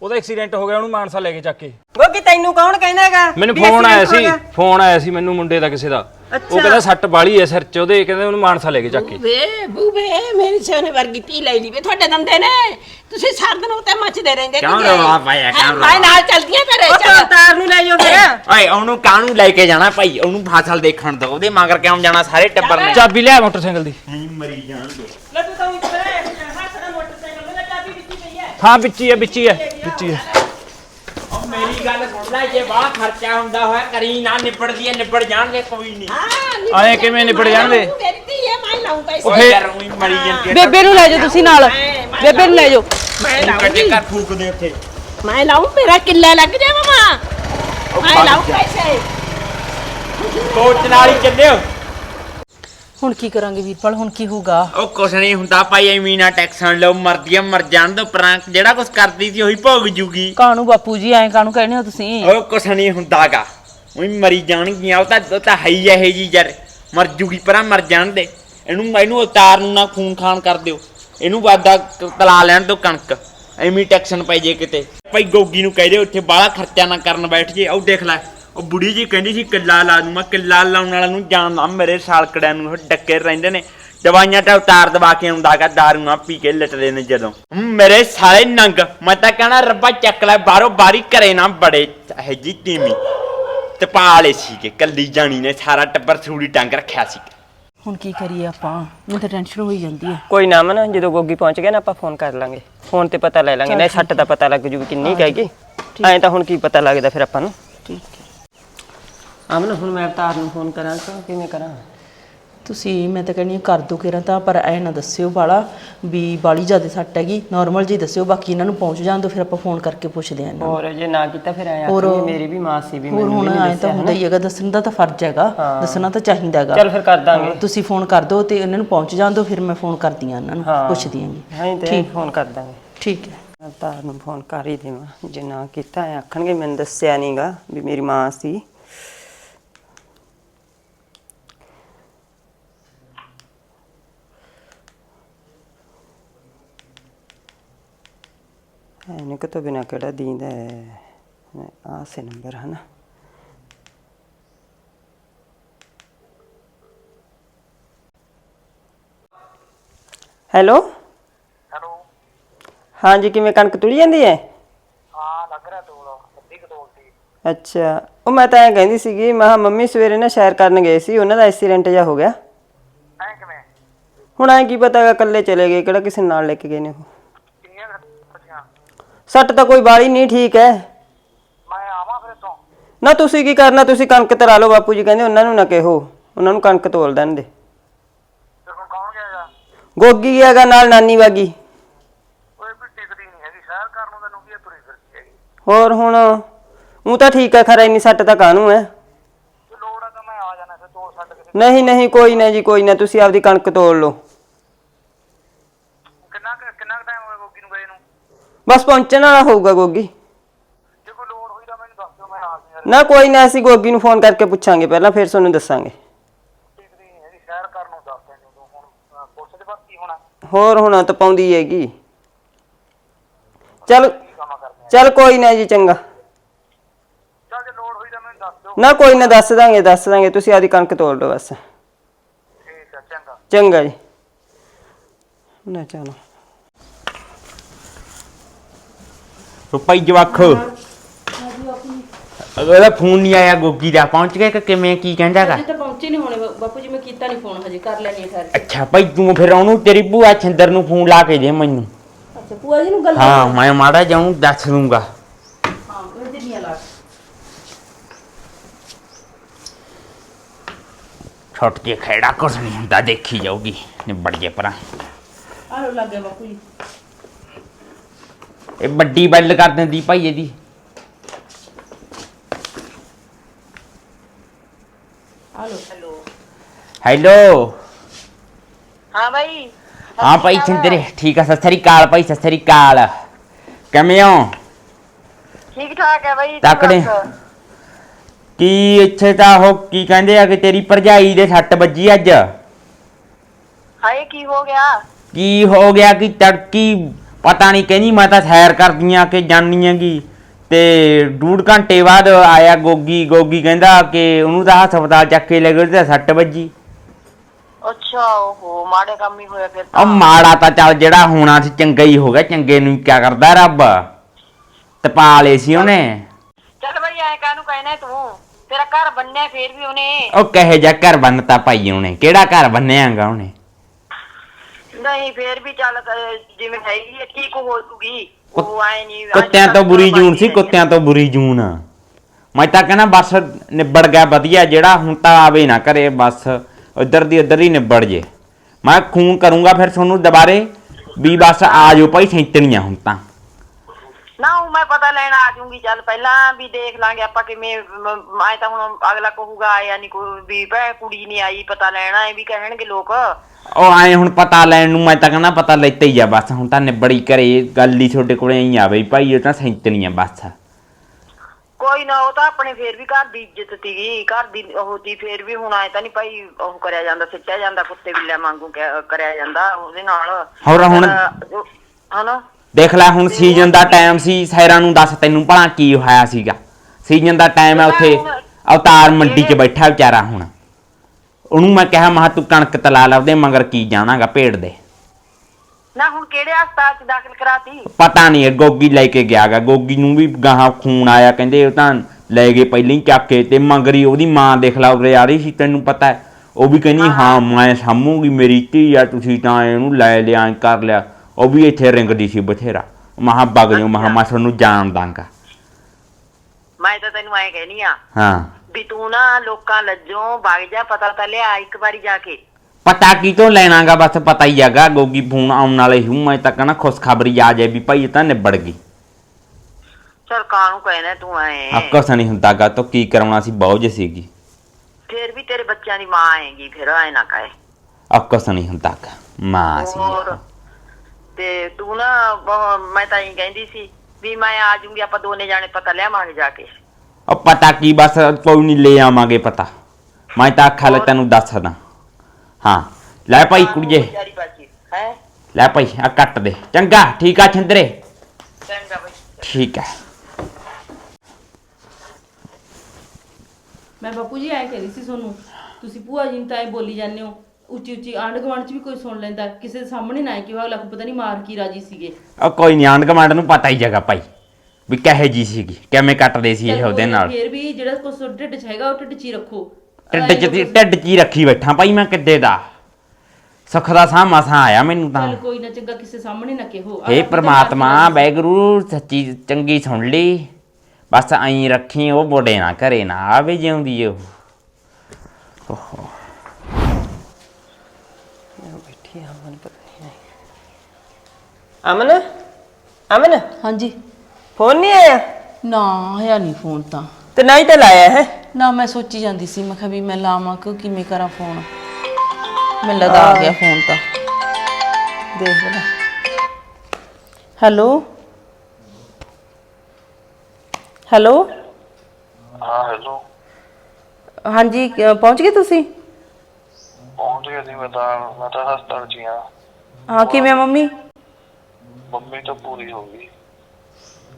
ਉਹਦਾ ਐਕਸੀਡੈਂਟ ਹੋ ਗਿਆ ਉਹਨੂੰ ਮਾਨਸਾ ਲੈ ਕੇ ਚੱਕ ਕੇ। ਉਹ ਕਿ ਤੈਨੂੰ ਕੌਣ ਕਹਿੰਦਾ ਹੈਗਾ? ਮੈਨੂੰ ਵੀ ਫੋਨ ਆਇਆ accident ਸੀ? ਫੋਨ ਆਇਆ ਸੀ ਮੈਨੂੰ ਮੁੰਡੇ ਦਾ ਕਿਸੇ ਦਾ। ਉਹ ਕਹਿੰਦਾ ਸੱਟ ਬਾਲੀ ਐ ਸਿਰ 'ਚ ਉਹਦੇ ਕਹਿੰਦੇ ਉਹਨੂੰ ਮਾਨਸਾ ਲੈ ਕੇ ਚੱਕ ਕੇ। ਵੇ ਬੂਵੇ ਮੇਰੀ ਸੋਨੇ ਵਰਗੀ ਧੀ ਲੈ ਲਈ ਵੇ ਤੁਹਾਡੇ ਦੰਦੇ ਨੇ। ਤੁਸੀਂ ਸਾਰਾ ਦਿਨ ਉੱਤੇ ਮੱਚਦੇ ਰਹਿੰਦੇ ਕਿਉਂ। ਰੌਲਾ ਪਾਇਆ, ਕਿਉਂ ਹੈਂ, ਰੌਲਾ? ਮੈਂ ਨਾਲ ਚਲਦੀਆਂ ਤੇਰੇ ਉਹ ਤਾਰ ਨੂੰ ਲੈ ਜਾਓ ਫਿਰ। ਓਏ ਉਹਨੂੰ ਕਾਹਨੂੰ ਲੈ ਕੇ ਜਾਣਾ ਭਾਈ? ਉਹਨੂੰ ਫਸਲ ਦੇਖਣ ਦੋ ਉਹਦੇ ਮਗਰ ਕਿਉਂ ਜਾਣਾ? ਸਾਰੇ ਟੱਬਰ ਨੇ। ਚਾਬੀ ਲਿਆ ਮੋਟਰਸਾਈਕਲ ਦੀ। ਮਰੀ ਜਾਣਗੇ ਲੈ ਤੂੰ ਤਾਂ ਉੱਪਰ ਹੱਥ ਨਾਲ ਮੋਟਰਸਾਈਕਲ ਨੂੰ ਚਾਬੀ ਦਿੱਤੀ ਪਈ ਹੈ ਹਾਂ ਵਿੱਚ ਹੀ ਹੈ ਵਿੱਚ ਹੀ ਵਿੱਚ ਹੀ। ਹੈ ਮੇਰੀ ਗੱਲ ਸੁਣ ਲੈ ਜੇ ਬਾਹਲਾ ਖਰਚਾ ਹੁੰਦਾ ਹੋਇਆ ਕਰੀ ਨਾ ਨਿਬੜਦੀ ਐ ਨਿਬੜ ਜਾਣਗੇ ਕੋਈ ਨਹੀਂ। ਆਏ ਕਿਵੇਂ ਨਿਬੜ ਮੇਰੀ ਧੀ ਹੈ ਮੈਂ ਲਾਉਂ ਪੈਸੇ ਓਏ ਯਾਰ ਉਹੀ ਮਰੀ ਜਾਂਦੀ ਐ ਬੇਬੇ ਨੂੰ ਲੈ ਜਾਓ ਤੁਸੀਂ ਨਾਲ। ਬੇਬੇ ਨੂੰ ਲੈ ਜਾਓ। ਮੈਂ ਤੂੰ ਕੱਢੇ ਕਰ ਫੂਕਦੇ ਉੱਥੇ। ਮੈਂ ਲਾਉਂ ਮੇਰਾ ਕਿੱਲਾ ਲੱਗ ਜਾ ਮਮਾ। ਮੈਂ ਲਾਉਂ ਪੈਸੇ। ਕੋਚ ਨਾਲ ਹੀ ਚੱਲਿਓ। ਹੁਣ ਕੀ ਕਰਾਂਗੇ ਵੀਰਪਾਲ? ਹੁਣ ਕੀ ਹੋਊਗਾ? ਉਹ ਕੁਛ ਨਹੀਂ ਹੁੰਦਾ ਭਾਈ ਐਵੇਂ ਨਾ ਟੈਕਸਣ ਲਓ ਮਰਦੀ ਆ ਮਰ ਜਾਣ ਦੋ ਪ੍ਰਾਂਕ ਜਿਹੜਾ ਕੁਛ ਕਰਦੀ ਸੀ ਉਹੀ ਭੋਗ ਜੂਗੀ। ਕਾਣੂ ਬਾਪੂ ਜੀ ਐਂ ਕਾਣੂ ਕਹਿੰਦੇ ਹੋ ਤੁਸੀਂ? ਉਹ ਕੁਛ ਨਹੀਂ ਹੁੰਦਾਗਾ ਉਹੀ ਮਰੀ ਜਾਣਗੀਆਂ ਉਹ ਤਾਂ ਉਹ ਤਾਂ ਹੈ ਹੀ ਇਹ ਜੀ ਯਾਰ ਮਰ ਜੂਗੀ ਪਰਾਂ ਮਰ ਜਾਣ ਦੇ। ਇਹਨੂੰ ਇਹਨੂੰ ਉਤਾਰ ਨੂੰ ਨਾ ਖੂਨ ਖਾਨ ਕਰ ਦਿਓ। ਇਹਨੂੰ ਵਾਦਾ ਤਲਾ ਲੈਣ ਦਿਓ ਕਣਕ। ਐਵੇਂ ਟੈਕਸ਼ਨ ਪੈ ਜੇ ਕਿਤੇ। ਭਾਈ ਗੋਗੀ ਨੂੰ ਕਹਿ ਦਿਓ ਉੱਥੇ ਬਾਹਲਾ ਖਰਚਾ ਨਾ ਕਰਨ ਬੈਠ ਜੇ। ਉਹ ਦੇਖ ਲੈ। ਉਹ ਬੁੜੀ ਜੀ ਕਹਿੰਦੀ ਸੀ ਕਿੱਲਾ ਲਾ ਦੂੰ। ਮੈਂ ਕਿੱਲਾ ਲਾਉਣ ਵਾਲਾ ਨੂੰ ਜਾਣ ਨਾ ਮੇਰੇ ਸਾਲਕੜਿਆਂ ਨੂੰ ਉਹ ਡੱਕੇ ਰਹਿੰਦੇ ਨੇ। ਦਵਾਈਆਂ ਤਾਂ ਉਤਾਰ ਦਵਾ ਕੇ ਆਉਂਦਾਗਾ ਦਾਰੂਆਂ ਪੀ ਕੇ ਲਟਦੇ ਨੇ ਜਦੋਂ। ਮੇਰੇ ਸਾਰੇ ਨੰਗ ਮੈਂ ਤਾਂ ਕਹਿਣਾ ਰੱਬਾ ਚੱਕ ਲੈ ਬਾਹਰੋਂ ਬਾਰੀ ਘਰੇ ਨਾ ਬੜੇ ਹੈ ਜੀ ਤੀਮੀ ਤੇ ਪਾਲੇ ਸੀਗੇ ਕੱਲੀ ਜਾਣੀ ਨੇ ਸਾਰਾ ਟੱਬਰ ਸੂੜੀ ਟੰਗ ਰੱਖਿਆ ਸੀ ਹੁਣ ਕੀ ਕਰੀਏ ਆਪਾਂ? ਮੈਨੂੰ ਤਾਂ ਟੈਨਸ਼ਨ ਹੋਈ ਜਾਂਦੀ ਹੈ ਕੋਈ ਨਾ ਮਨ ਜਦੋਂ ਗੋਗੀ ਪਹੁੰਚ ਗਿਆ ਨਾ ਆਪਾਂ ਫੋਨ ਕਰ ਲਾਂਗੇ। ਫੋਨ ਤੇ ਪਤਾ ਲੈ ਲਾਂਗੇ ਨਾ ਸੱਟ ਦਾ ਪਤਾ ਲੱਗ ਜੂ ਕਿੰਨੀ ਕਹੇਗੀ ਐਂ ਤਾਂ ਹੁਣ ਕੀ ਪਤਾ ਲੱਗਦਾ ਫਿਰ ਆਪਾਂ ਨੂੰ। ਆਮਨ ਹੁਣ ਮੈਂ ਅਵਤਾਰ ਨੂੰ ਫੋਨ ਕਰਾਂ ਤਾਂ ਕਿਵੇਂ ਕਰਾਂ? ਤੁਸੀਂ ਮੈਂ ਤਾਂ ਕਹਿੰਦੀ ਕਰ ਦੋ ਕਿਰਾਂ ਤਾਂ ਪਰ ਐ ਨਾ ਦੱਸਿਓ ਬਾਲਾ ਵੀ ਬਾਲੀ ਜ਼ਿਆਦਾ ਸੱਟ ਹੈਗੀ। ਨਾਰਮਲ ਜੀ ਦੱਸਿਓ ਬਾਕੀ ਇਹਨਾਂ ਨੂੰ ਪਹੁੰਚ ਜਾਣ ਦੋ ਫਿਰ ਆਪਾਂ ਫੋਨ ਕਰਕੇ ਪੁੱਛਦੇ ਆਂ ਇਹਨਾਂ ਨੂੰ। ਹੋਰ ਜੇ ਨਾ ਕੀਤਾ ਫਿਰ ਆਇਆ ਹੋਰ- ਮੇਰੀ ਵੀ ਮਾਂ ਸੀ ਵੀ ਹੋਰ ਮੈਨੂੰ ਹੁਣ ਵੀ ਨਹੀਂ ਐ ਤਾਂ ਦੱਸਿਆ ਹੁੰਦਾ ਹੀ ਹੈਗਾ ਦੱਸਣ ਦਾ ਤਾਂ ਫਰਜ਼ ਹੈਗਾ ਦੱਸਣਾ ਤਾਂ ਚਾਹੀਦਾ ਹੈਗਾ। ਚੱਲ ਫਿਰ ਕਰ ਦਾਂਗੇ। ਤੁਸੀਂ ਫੋਨ ਕਰ ਦਿਓ ਤੇ ਇਹਨਾਂ ਨੂੰ ਪਹੁੰਚ ਜਾਣ ਦਿਓ ਫਿਰ ਮੈਂ ਫੋਨ ਕਰਦੀ ਆ ਇਹਨਾਂ ਨੂੰ ਹਾਂ। ਪੁੱਛਦੀ ਆਂਗੀ ਹਾਂ ਤੇ ਫੋਨ ਕਰ ਦਾਂਗੇ। ਠੀਕ ਹੈ। ਅਵਤਾਰ ਨੂੰ ਫੋਨ ਕਰ ਹੀ ਦੇਵਾਂ ਜੇ ਨਾ ਕੀਤਾ ਆਖਣਗੇ ਮੈਨੂੰ ਦੱਸਿਆ ਨਹੀਂਗਾ ਵੀ ਮੇਰੀ ਮਾਂ ਸੀ। ਇਹਨੇ ਕਿਤੋਂ ਬਿਨਾ ਕਿਹੜਾ ਦੀਂਦਾ ਹੈ? ਆ ਸੇ ਨੰਬਰ ਹੈ ਨਾ। ਹੈਲੋ? ਹੈਲੋ। ਹਾਂਜੀ ਕਿਵੇਂ ਕਣਕ ਤੁਲੀ ਜਾਂਦੀ ਹੈ? ਹਾਂ ਲੱਗ ਰਿਹਾ ਤੋਲ ਅੱਧੀ ਕੁ ਤੋਲ ਦੀ। ਅੱਛਾ ਉਹ ਮੈਂ ਤਾਂ ਐਂ ਕਹਿੰਦੀ ਸੀਗੀ ਮੈਂ ਕਿਹਾ ਮੰਮੀ ਸਵੇਰੇ ਨਾ ਸ਼ਹਿਰ ਕਰਨ ਗਏ ਸੀ ਉਹਨਾਂ ਦਾ ਐਕਸੀਡੈਂਟ ਜਿਹਾ ਹੋ ਗਿਆ। ਐ ਕਿਵੇਂ? ਹੁਣ ਐਂ ਕੀ ਪਤਾ ਇਕੱਲੇ ਚਲੇ ਗਏ ਕਿਹੜਾ ਕਿਸੇ ਨਾਲ ਲੈ ਕੇ ਗਏ ਨੇ ਉਹ। ਸੱਟ ਤਾਂ ਕੋਈ ਬਾਲੀ ਨਹੀਂ ਠੀਕ ਹੈ। ਮੈਂ ਆਵਾਂ ਫਿਰ ਤੋਂ ਨਾ ਤੁਸੀਂ ਕੀ ਕਰਨਾ ਤੁਸੀਂ ਕਣਕ ਤਰਾ ਲਓ ਬਾਪੂ ਜੀ ਕਹਿੰਦੇ ਉਹਨਾਂ ਨੂੰ ਨਾ ਕਹੋ ਉਹਨਾਂ ਨੂੰ ਕਣਕ ਤੋਲ ਦੇਣ ਦੇ। ਤੇ ਹੁਣ ਕੌਣ ਗਿਆਗਾ ਗੋਗੀ ਗਿਆਗਾ ਨਾਲ ਨਾਨੀ ਵਾਗੀ ਓਏ ਵੀ ਟਿਕਦੀ ਨਹੀਂ ਹੈਗੀ ਸ਼ਹਿਰ ਕਰਨ ਨੂੰ ਤੈਨੂੰ ਕੀ ਆ, ਤੁਰੀ ਫਿਰਦੀ ਹੈਗੀ। ਹੋਰ ਹੁਣ ਉਹ ਤਾਂ ਠੀਕ ਹੈ ਖਰਾ ਇੰਨੀ ਸੱਟ ਤਾਂ ਕਾਹਨੂੰ ਹੈ। ਜੇ ਲੋੜ ਆ ਤਾਂ ਮੈਂ ਆ ਜਾਣਾ ਫਿਰ ਤੋਲ ਛੱਡ ਕੇ ਨਹੀਂ ਨਹੀਂ ਕੋਈ ਨਾ ਜੀ ਕੋਈ ਨਾ ਤੁਸੀਂ ਆਪਦੀ ਕਣਕ ਤੋਲ ਲਓ ਕਿੰਨਾ ਕੁ- ਕਿੰਨਾ ਟਾਈਮ ਹੋਇਆ ਗੋਗੀ ਨੂੰ ਗਏ ਨੂੰ ਬਸ ਪਹੁੰਚਣ ਵਾਲਾ ਹੋਊਗਾ ਗੋਗੀ। ਜੇ ਕੋਈ ਲੋੜ ਹੋਈ ਤਾਂ ਮੈਨੂੰ ਦੱਸ ਦਿਓ ਮੈਂ ਆ। ਜੀ ਨਾ ਕੋਈ ਨਾ ਅਸੀਂ ਗੋਗੀ ਨੂੰ ਫੋਨ ਕਰਕੇ ਪੁੱਛਾਂਗੇ ਪਹਿਲਾਂ ਫਿਰ ਤੁਹਾਨੂੰ ਦੱਸਾਂਗੇ। ਸ਼ਹਿਰ ਕਰਨ ਨੂੰ ਦੱਸ ਤੂੰ ਹੁਣ ਅਹ, ਪੁਲਿਸ ਦੇ ਬਾਅਦ ਕੀ ਹੋਣਾ। ਹੋਰ ਹੁਣ ਤਾਂ ਪਾਉਂਦੀ ਹੈਗੀ। ਚਲ ਕੀ ਕੰਮ ਕਰਨੇ ਚਲ ਕੋਈ ਨਾ ਜੀ ਚੰਗਾ। ਚੱਲ ਜੇ ਲੋੜ ਹੋਈ ਤਾਂ ਮੈਨੂੰ ਦੱਸ ਦਿਓ। ਨਾ ਕੋਈ ਨਾ ਦੱਸ ਦਾਂਗੇ ਦੱਸ ਦਾਂਗੇ ਤੁਸੀਂ ਆਦੀ ਕਣਕ ਤੋਲ ਦਿਓ ਬਸ। ਠੀਕ ਹੈ ਚੰਗਾ। ਚੰਗਾ ਜੀ। ਨਾ ਚਲੋ। ਰੁਪਈ ਜਵਾਖੋ। ਉਹਦਾ ਫੋਨ ਨਹੀਂ ਆਇਆ ਗੋਗੀ ਦਾ ਪਹੁੰਚ ਗਿਆ ਕਿ ਕਿਵੇਂ ਕੀ ਕਹਿੰਦਾਗਾ ਤਾਂ ਪਹੁੰਚੇ ਨਹੀਂ ਹੋਣੇ ਬਾਪੂ ਜੀ ਮੈਂ ਕੀਤਾ ਨਹੀਂ ਫੋਨ ਹਜੇ ਕਰ ਲੈਣੀ ਹੈ ਅੱਛਾ ਭਾਈ ਤੂੰ ਫਿਰ ਉਹਨੂੰ ਤੇਰੀ ਭੂਆ ਛਿੰਦਰ ਨੂੰ ਫੋਨ ਲਾ ਕੇ ਦੇ ਮੈਨੂੰ। ਅੱਛਾ ਭੂਆ ਜੀ ਨੂੰ ਗੱਲ ਹਾਂ ਮੈਂ ਮਾੜਾ ਜਾਉਂ ਦੱਸ ਦੂੰਗਾ। ਹਾਂ ਮੈਂ ਦਿੰਨੀ ਆ ਲਾ। ਛੁੱਟ ਕੇ ਖੇੜਾ ਕੁਛ ਨਹੀਂ ਹੁੰਦਾ ਦੇਖੀ ਜਾਊਗੀ ਨਿਬੜ ਜੇ ਪਰਾਂ। ਆ ਲੋ ਲੱਗ ਬਾਪੂ ਜੀ। ਇਹ ਵੱਡੀ ਬੈਲ ਕਰ ਦਿੰਦੀ ਭਾਈ ਇਹਦੀ। ਆ ਲੋ ਹੈਲੋ। ਹਾਂ ਬਾਈ। ਹਾਂ ਭਾਈ ਛਿੰਦਰੇ ਠੀਕ ਆ ਸਤਿ ਸ੍ਰੀ ਅਕਾਲ ਭਾਈ ਸਤਿ ਸ੍ਰੀ ਅਕਾਲ। ਕਿਵੇਂ ਹੋ? ਠੀਕ ਠਾਕ ਹੈ ਬਾਈ ਤਕੜੇ। ਕੀ ਇੱਥੇ ਤਾਂ ਉਹ ਕੀ ਕਹਿੰਦੇ ਆ ਕਿ ਤੇਰੀ ਭਰਜਾਈ ਦੇ ਸੱਟ ਵੱਜੀ ਅੱਜ? ਹਾਏ ਕੀ ਹੋ ਗਿਆ? ਕੀ ਹੋ ਗਿਆ ਕਿ ਤੜਕੀ ਪਤਾ ਨਹੀਂ ਕਹਿੰਦੀ ਮੈਂ ਤਾਂ ਸੈਰ ਕਰਦੀਆਂ ਕਿ ਜਾਨੀ ਹੈਗੀ। ਤੇ ਡੂਢ ਘੰਟੇ ਬਾਅਦ ਆਇਆ ਗੋਗੀ ਗੋਗੀ ਕਹਿੰਦਾ ਕਿ ਉਹਨੂੰ ਤਾਂ ਹਸਪਤਾਲ ਚੱਕ ਕੇ ਲੈ ਗਏ ਤੇ ਸੱਟ ਵੱਜੀ। ਅੱਛਾ ਓਹੋ ਮਾੜੇ ਕੰਮ ਹੀ ਹੋਇਆ ਫਿਰ ਉਹ ਮਾੜਾ ਤਾਂ ਚੱਲ ਜਿਹੜਾ ਹੋਣਾ ਸੀ ਚੰਗਾ ਹੀ ਹੋ ਗਿਆ ਚੰਗੇ ਨੂੰ ਕੀ ਕਰਦਾ ਰੱਬ। ਤਪਾ ਲਏ ਸੀ ਉਹਨੇ। ਚੱਲ ਬਾਈ ਐ ਕਾਹਨੂੰ ਕਹਿਣਾ ਤੂੰ? ਤੇਰਾ ਘਰ ਬੰਨਿਆ ਫੇਰ ਵੀ ਉਹਨੇ। ਉਹ ਕਹੇ ਜਾ ਘਰ ਬੰਨਤਾ ਭਾਈ ਉਹਨੇ ਕਿਹੜਾ ਘਰ ਬੰਨਿਆਗਾ ਉਹਨੇ? ਨਹੀਂ ਫੇਰ ਵੀ ਚੱਲ ਅਹ, ਜਿਵੇਂ ਹੈਗੀ ਹੈ ਠੀਕ ਹੋ ਜੂਗੀ। ਉਹ ਆਏ ਨਹੀਂ ਕੁੱਤਿਆਂ ਤੋਂ ਬੁਰੀ ਜੂਨ ਸੀ ਕੁੱਤਿਆਂ ਤੋਂ ਬੁਰੀ ਜੂਨ। ਮੈਂ ਤਾਂ ਕਹਿੰਦਾ ਬਸ ਨਿਬੜ ਗਿਆ ਵਧੀਆ ਜਿਹੜਾ ਹੁਣ ਤਾਂ ਆਵੇ ਨਾ ਕਰੇ ਬਸ ਉਧਰ ਦੀ ਉਧਰ ਹੀ ਨਿਬੜ ਜੇ। ਮੈਂ ਖੂਨ ਕਰੂੰਗਾ ਫਿਰ ਤੁਹਾਨੂੰ ਦੁਬਾਰੇ ਵੀ ਬਸ ਆ ਜਾਓ ਭਾਈ ਸੈਂਤਣੀਆਂ ਹੁਣ ਤਾਂ। ਨਾ ਉਹ ਮੈਂ ਪਤਾ ਲੈਣ ਆ ਜੂੰਗੀ ਚੱਲ ਪਹਿਲਾਂ ਵੀ ਦੇਖ ਲਾਂਗੇ ਆਪਾਂ ਕਿਵੇਂ ਮੈਂ ਤਾਂ ਹੁਣ ਅਗਲਾ ਕਹੂਗਾ ਆਇਆ ਨਹੀਂ ਕੋਈ ਵੀ ਭੈ ਕੁੜੀ ਨਹੀਂ ਆਈ ਪਤਾ ਲੈਣਾ ਇਹ ਵੀ ਕਹਿਣਗੇ ਲੋਕ। ਉਹ ਆਏ ਹੁਣ ਪਤਾ ਲੈਣ ਨੂੰ ਮੈਂ ਤਾਂ ਕਹਿੰਦਾ ਪਤਾ ਲੈਤੇ ਹੀ ਆ ਬਸ ਹੁਣ ਤਾਂ ਨਿਬੜੀ ਕਰੇ ਗੱਲ ਹੀ ਤੁਹਾਡੇ ਕੋਲੇ ਹੀ ਆਵੇ ਭਾਈ ਇਹ ਤਾਂ ਸੈਂਤਣੀਆਂ ਬਸ। ਕੋਈ ਨਾ ਉਹ ਤਾਂ ਆਪਣੇ ਫੇਰ ਵੀ ਘਰ ਦੀ ਇੱਜ਼ਤ ਤੀਗੀ ਘਰ ਦੀ ਉਹ ਤੀ ਫੇਰ ਵੀ ਹੁਣ ਆਏ ਤਾਂ ਨਹੀਂ ਭਾਈ ਉਹ ਕਰਿਆ ਜਾਂਦਾ ਸਿੱਟਿਆ ਜਾਂਦਾ ਕੁੱਤੇ ਬਿੱਲੇ ਵਾਂਗੂ ਕਿਆ- ਕਰਿਆ ਜਾਂਦਾ ਉਹਦੇ ਨਾਲ। ਹੋਰ ਹੁਣ- ਹਨਾ? ਦੇਖ ਲੈ ਹੁਣ ਸੀਜ਼ਨ ਦਾ ਟਾਈਮ ਸੀ ਸੈਰਾਂ ਨੂੰ ਦੱਸ ਤੈਨੂੰ ਭਲਾ ਕੀ ਹੋਇਆ ਸੀਗਾ। ਸੀਜ਼ਨ ਦਾ ਟਾਈਮ ਹੈ ਉੱਥੇ ਅਵਤਾਰ ਮੰਡੀ 'ਚ ਬੈਠਾ ਵਿਚਾਰਾ ਹੁਣ। ਉਹਨੂੰ ਮੈਂ ਕਿਹਾ ਮਹਾ ਤੂੰ ਕਣਕ ਤਲਾ ਲਾ ਉਹਦੇ ਮਗਰ ਕੀ ਜਾਣਾਗਾ ਭੇਡ ਦੇ। ਨਾ ਹੁਣ ਕਿਹੜੇ ਹਸਪਤਾਲ ਚ ਦਾਖਲ ਕਰਾਤੀ? ਪਤਾ ਨਹੀਂ ਗੋਗੀ ਲੈ ਕੇ ਗਿਆਗਾ। ਗੋਗੀ ਨੂੰ ਵੀ ਗਾਹਾਂ ਖੂਨ ਆਇਆ ਕਹਿੰਦੇ ਉਹ ਤਾਂ ਲੈ ਗਏ ਪਹਿਲਾਂ ਹੀ ਚੱਕ ਕੇ ਤੇ ਮਗਰੀ ਉਹਦੀ ਮਾਂ ਦੇਖ ਲਾ ਉਰੇ ਆ ਰਹੀ ਸੀ ਤੈਨੂੰ ਪਤਾ। ਹੈ ਉਹ ਵੀ ਕਹਿੰਦੀ ਹਾਂ। ਮੈਂ ਸਾਮੂਗੀ ਮੇਰੀ ਧੀ ਆ ਤੁਸੀਂ ਤਾਂ ਇਹਨੂੰ ਲੈ ਲਿਆ ਕਰ ਲਿਆ। ਉਹ ਵੀ ਇੱਥੇ ਰਿੰਗਦੀ ਸੀ ਬਥੇਰਾ। ਮਹਾ ਬਗ ਜੋ ਮਹਾ ਮੈਂ ਤੁਹਾਨੂੰ ਜਾਣ ਦਾਂਗਾ। ਮੈਂ ਤਾਂ ਤੈਨੂੰ ਐਂ ਕਹਿਨੀ ਆ ਹਾਂ। ਵੀ ਤੂੰ ਨਾ ਲੋਕਾਂ ਲੱਜੋਂ ਵਗ ਜਾ ਪਤਾ ਤਾਂ ਲਿਆ ਇੱਕ ਵਾਰੀ ਜਾ ਕੇ। ਪਤਾ ਕੀ ਤੋਂ ਲੈਣਾਗਾ ਬਸ ਪਤਾ ਹੀ ਹੈਗਾ ਗੋਗੀ ਫੋਨ ਆਉਣ ਵਾਲੇ ਹੂੰ ਮੈਂ ਤਾਂ ਕਹਣਾ ਖੁਸ਼ ਖਬਰੀ ਆ ਜਾਏ ਵੀ ਭਾਈ ਇਹ ਤਾਂ ਨਿਬੜ ਗਈ। ਚਲ ਕਾਹਨੂੰ ਕਹਿਣਾ ਤੂੰ ਐ। ਅਕਸ ਨਹੀਂ ਹੁੰਦਾਗਾ ਤਾਂ ਕੀ ਕਰਾਉਣਾ ਸੀ ਬੌਝ ਸੀਗੀ। ਫੇਰ ਵੀ ਤੇਰੇ ਬੱਚਿਆਂ ਦੀ ਮਾਂ ਆਏਗੀ ਫਿਰ ਐ ਨਾ ਕਹੇ। ਅਕਸ ਨਹੀਂ ਹੁੰਦਾਗਾ ਮਾਂ ਸੀ। ਹੋਰ? ਤੇ ਤੂੰ ਨਾ ਬਹੁ- ਮੈਂ ਤਾਂ ਇਹ ਕਹਿੰਦੀ ਸੀ ਵੀ ਮੈਂ ਆ ਜਾਊਂਗੀ ਆਪਾਂ ਦੋਨੇ ਜਾਣੇ ਪਤਾ ਲਿਆਵਾਂਗੇ ਜਾ ਕੇ। ਉਹ ਪਤਾ ਕੀ ਬਸ ਕੋਈ ਨਹੀਂ ਲੈ ਆਵਾਂਗੇ ਪਤਾ। ਮੈਂ ਤਾਂ ਆਖਾ ਲੈ ਤੈਨੂੰ ਦੱਸਦਾ। ਹਾਂ ਲੈ ਭਾਈ ਕੁੜੀਏ। ਵਿਚਾਰੀ ਬਾਜੀ ਹੈ? ਲੈ ਭਾਈ ਆ ਕੱਟ ਦੇ। ਚੰਗਾ ਠੀਕ ਆ ਛਿੰਦਰੇ? ਚੰਗਾ ਬਈ। ਠੀਕ ਹੈ ਮੈਂ ਬਾਪੂ ਜੀ ਐਂ ਕਹਿ ਰਹੀ ਸੀ ਤੁਹਾਨੂੰ ਤੁਸੀਂ ਭੂਆ ਜੀ ਨੂੰ ਤਾਂ ਐ ਬੋਲੀ ਜਾਂਦੇ ਹੋ। ਉੱਚੀ ਉੱਚੀ ਆਂਢ ਗੁਆਂਢ ਚ ਵੀ ਕੋਈ ਸੁਣ ਲੈਂਦਾ ਕਿਸੇ ਦੇ ਸਾਹਮਣੇ ਨਾ ਕਿ ਉਹ ਲੱਖ ਪਤਾ ਨਹੀਂ ਮਾਰ ਕੀ ਰਾਜੀ ਸੀਗੇ। ਉਹ ਕੋਈ ਨਹੀਂ ਆਂਡ ਕਮਾਂਡ ਨੂੰ ਪਤਾ ਹੀ ਜਗਾ ਭਾਈ ਵੀ ਕਹੇ ਜੀ ਸੀਗੀ ਕਿਵੇਂ ਕੱਟਦੇ ਸੀ ਇਹ ਉਹਦੇ ਨਾਲ। ਫੇਰ ਵੀ ਜਿਹੜਾ ਕੁਛ ਤੁਹਾਡੇ ਢਿੱਡ ਚ ਹੈਗਾ ਉਹ ਢਿੱਡ ਚ ਹੀ ਰੱਖੋ। ਢਿੱਡ ਚ ਤੀ- ਢਿੱਡ ਚ ਹੀ ਰੱਖੀ ਬੈਠਾ ਭਾਈ ਮੈਂ ਕਿੱਦੇ ਦਾ। ਸੁੱਖ ਦਾ ਸਾਹ ਮਸਾਂ ਆਇਆ ਮੈਨੂੰ ਤਾਂ। ਚੱਲ ਕੋਈ ਨਾ ਚੰਗਾ ਕਿਸੇ ਸਾਹਮਣੇ ਨਾ ਕਿਹੋ। ਹੇ ਪ੍ਰਮਾਤਮਾ ਵੈਗਰੂ ਸੱਚੀ ਚੰਗੀ ਸੁਣ ਲਈ। ਬਸ ਐਂ ਰੱਖੀ ਉਹ ਬੋੜੇ ਨਾ ਘਰੇ ਨਾ ਆਵੇ ਜਿਉਂਦੀ ਉਹ। ਓਹੋ ਬੈਠੀ ਆ ਅਮਨ ਪਤਾ ਨਹੀਂ ਅਮਨ? ਅਮਨ? ਹਾਂਜੀ। ਫੋਨ ਨਹੀਂ ਆਇਆ? ਨਾ ਆਇਆ ਨਹੀਂ ਫੋਨ ਤਾਂ। ਤੇ ਨਹੀਂ ਤਾਂ ਲਾਇਆ ਹੈ। ਨਾ ਮੈਂ ਸੋਚੀ ਜਾਂਦੀ ਸੀ ਮੈਂ ਕਿਹਾ ਵੀ ਮੈਂ ਲਾਵਾਂ ਕਿ ਕਿਵੇਂ ਕਰਾਂ ਫੋਨ। ਮੈਨੂੰ ਲੱਗਾ ਆ ਗਿਆ ਫੋਨ ਤਾਂ। ਦੇਖ ਲੈ। ਹੈਲੋ? ਹੈਲੋ? ਹਾਂ ਹੈਲੋ। ਹਾਂਜੀ ਅ, ਪਹੁੰਚ ਗਏ ਤੁਸੀਂ? ਪਹੁੰਚ ਗਿਆ ਸੀ ਮੈਂ ਤਾਂ ਮੈਂ ਤਾਂ ਹਸਪਤਾਲ 'ਚ ਹੀ ਆ। ਹਾਂ ਕਿਵੇਂ ਆ ਮੰਮੀ? ਮੰਮੀ ਤਾਂ ਪੂਰੀ ਹੋ ਗਈ।